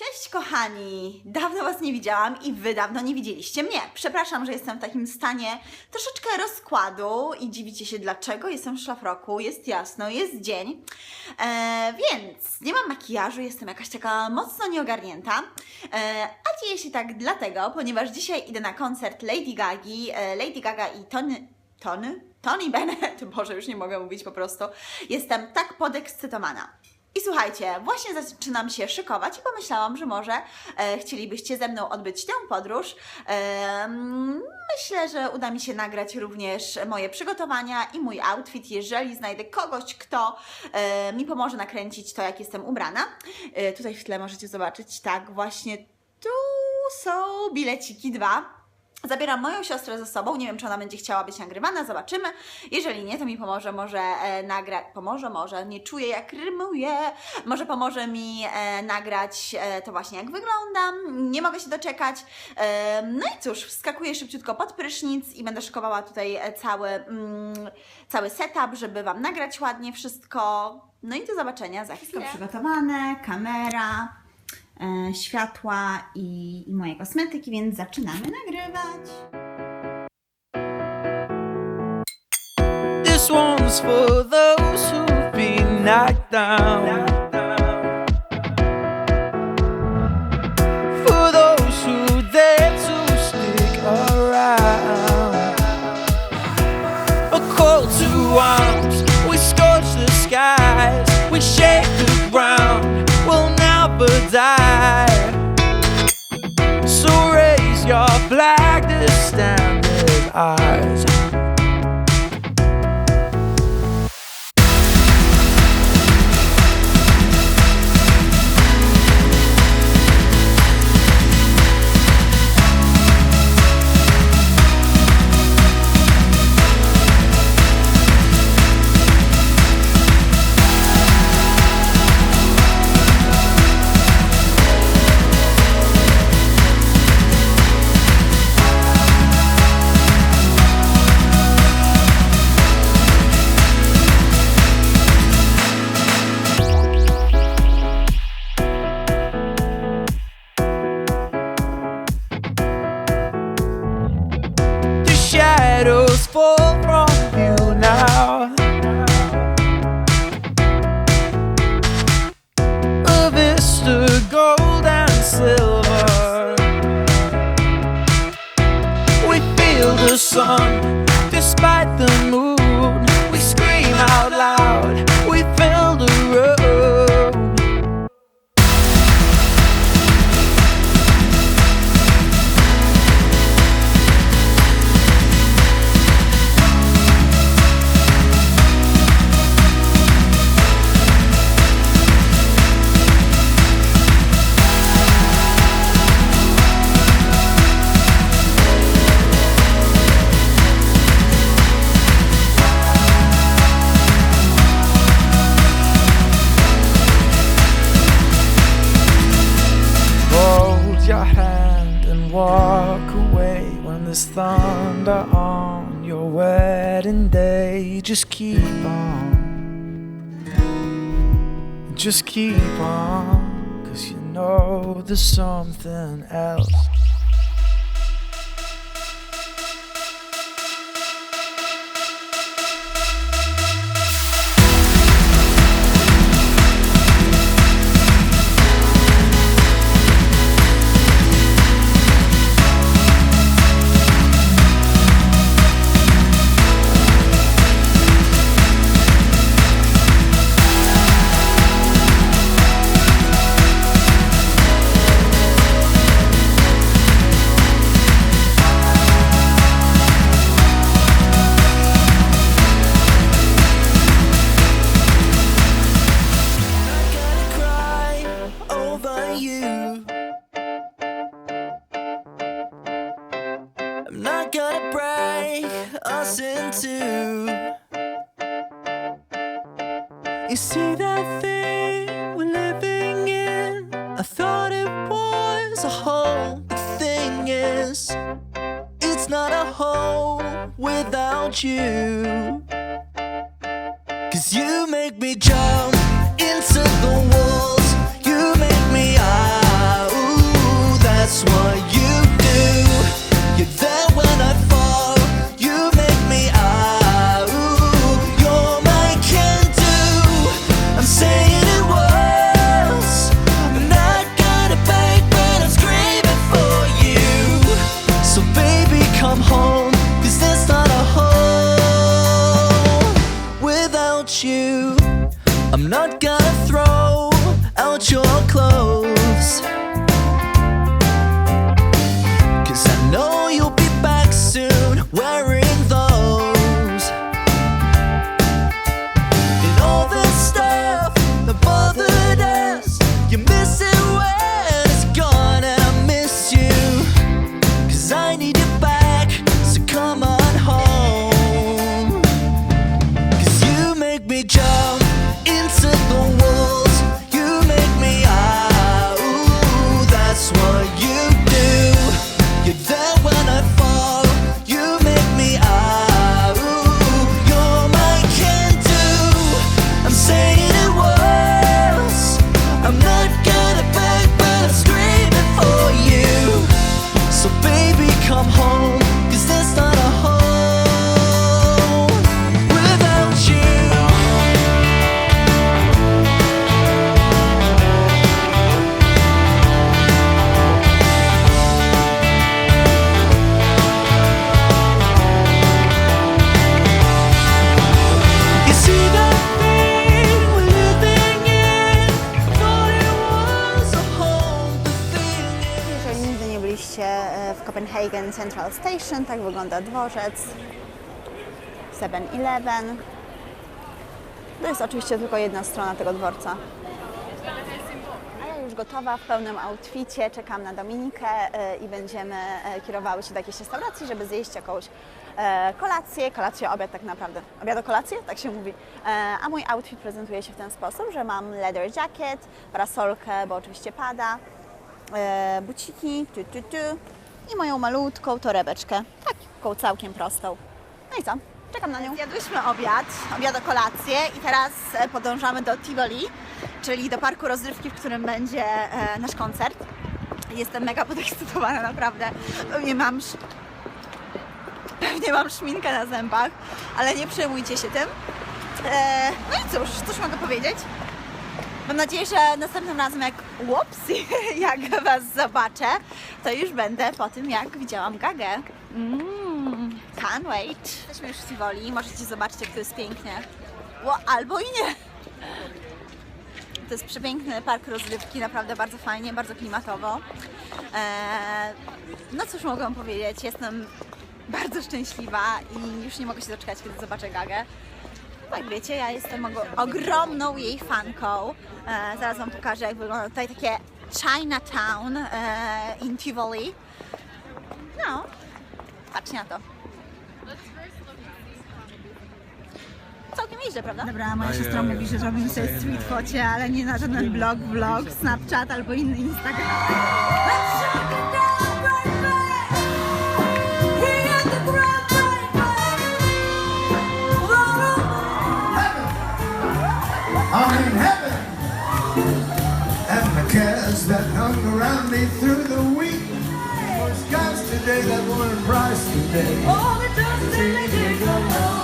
Cześć kochani! Dawno Was nie widziałam i Wy dawno nie widzieliście mnie. Przepraszam, że jestem w takim stanie troszeczkę rozkładu i dziwicie się dlaczego. Jestem w szlafroku, jest jasno, jest dzień, e, więc nie mam makijażu, jestem jakaś taka mocno nieogarnięta. E, a dzieje się tak dlatego, ponieważ dzisiaj idę na koncert Lady Gagi, e, Lady Gaga i Tony... Tony? Tony Bennett, Boże, już nie mogę mówić po prostu. Jestem tak podekscytowana. I słuchajcie, właśnie zaczynam się szykować i pomyślałam, że może e, chcielibyście ze mną odbyć tę podróż. E, myślę, że uda mi się nagrać również moje przygotowania i mój outfit, jeżeli znajdę kogoś, kto e, mi pomoże nakręcić to, jak jestem ubrana. E, tutaj w tle możecie zobaczyć, tak, właśnie tu są bileciki dwa. Zabieram moją siostrę ze sobą. Nie wiem, czy ona będzie chciała być nagrywana, zobaczymy. Jeżeli nie, to mi pomoże, może e, nagrać. Pomoże, może. Nie czuję, jak rymuję. Może pomoże mi e, nagrać e, to właśnie, jak wyglądam. Nie mogę się doczekać. E, no i cóż, wskakuję szybciutko pod prysznic i będę szykowała tutaj e, cały, mm, cały setup, żeby Wam nagrać ładnie wszystko. No i do zobaczenia za chwilę. przygotowane, kamera światła i, i kosmetyki, więc zaczynamy nagrywać. This one's for those who've been knocked down. Die. eyes. Sun despite thunder on your wedding day. Just keep on. Just keep on. Cause you know there's something else. I'm not gonna break us in two. You see that thing we're living in? I thought it was a home. The thing is, it's not a home without you. Cause you make me jump you. I'm not gonna throw out your clothes. Central Station, tak wygląda dworzec. 7-Eleven. To jest oczywiście tylko jedna strona tego dworca. A ja już gotowa w pełnym outficie, czekam na Dominikę e, i będziemy e, kierowały się do jakiejś restauracji, żeby zjeść jakąś e, kolację, kolację, obiad tak naprawdę. Obiad kolację? Tak się mówi. A mój outfit prezentuje się w ten sposób, że mam leather jacket, parasolkę, bo oczywiście pada, buciki, tu, tu, tu i moją malutką torebeczkę, taką całkiem prostą. No i co? Czekam na nią. Zjadłyśmy obiad, obiad kolację i teraz e, podążamy do Tivoli, czyli do parku rozrywki, w którym będzie e, nasz koncert. Jestem mega podekscytowana, naprawdę. Pewnie mam. Pewnie mam szminkę na zębach, ale nie przejmujcie się tym. E, no i cóż, cóż mogę powiedzieć? Mam nadzieję, że następnym razem jak łopsy, jak Was zobaczę, to już będę po tym, jak widziałam Gagę. Mm, can't wait. Jesteśmy już w Tivoli, możecie zobaczyć, jak to jest pięknie. Ło, albo i nie. To jest przepiękny park rozrywki, naprawdę bardzo fajnie, bardzo klimatowo. Eee, no cóż mogę powiedzieć, jestem bardzo szczęśliwa i już nie mogę się doczekać, kiedy zobaczę Gagę. Tak wiecie, ja jestem ogromną jej fanką. E, zaraz Wam pokażę, jak wygląda tutaj takie Chinatown e, in Tivoli. No, patrzcie na to. Całkiem nieźle, prawda? Dobra, moja siostra mówi, że robimy sobie street focie, ale nie na żaden blog, vlog, Snapchat albo inny Instagram. me through the week. For Scott's today, that woman Price today. All the dust and they did